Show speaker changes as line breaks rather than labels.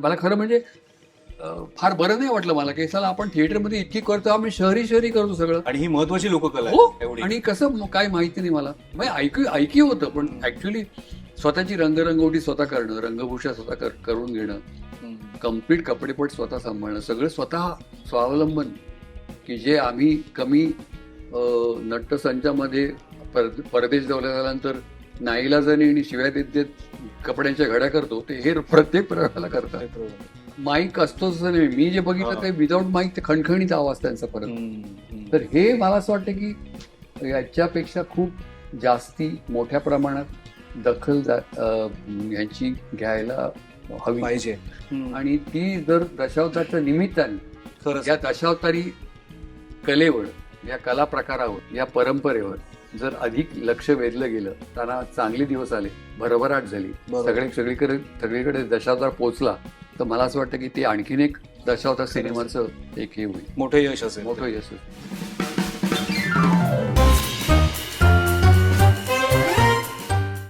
मला खरं म्हणजे फार बरं नाही वाटलं मला की चला आपण थिएटरमध्ये इतकी करतो आम्ही शहरी शहरी करतो सगळं.
आणि ही महत्वाची लोककला
हो
आहे एवढी.
आणि कसं काय माहिती नाही मला. म्हणजे ऐकू ऐकी होतं पण ऍक्च्युली स्वतःची रंगरंगोटी स्वतः करणं रंगभूषा स्वतः कर- करून घेणं. कंप्लीट कपडेपट स्वतः सांभाळणं सगळं स्वतः स्वावलंबन की जे आम्ही कमी नट्टसंचामध्ये पर परदेश दौऱ्यानंतर नाईलाजाने आणि शिवाय देत देत कपड्यांच्या घड्या करतो ते हे प्रत्येक प्रयोगाला करतात. माईक असतोच असं नाही. मी जे बघितलं. ते विदाऊट माईक ते खणखणीत आवाज त्यांचा परत. तर हे मला असं वाटतं की याच्यापेक्षा खूप जास्ती मोठ्या प्रमाणात दखल ह्याची घ्यायला हवी.
पाहिजे.
आणि ती जर दशावतारच्या निमित्ताने या दशावतारी कलेवर या कला प्रकारावर या परंपरेवर जर अधिक लक्ष वेधलं गेलं त्यांना चांगले दिवस आले भरभराट झाली. सगळे सगळीकडे सगळीकडे दशावतार पोचला तर मला असं वाटतं की ते आणखीन एक दशावतार सिनेमाचं एक हे होईल
मोठं यश असेल
मोठं यश होईल.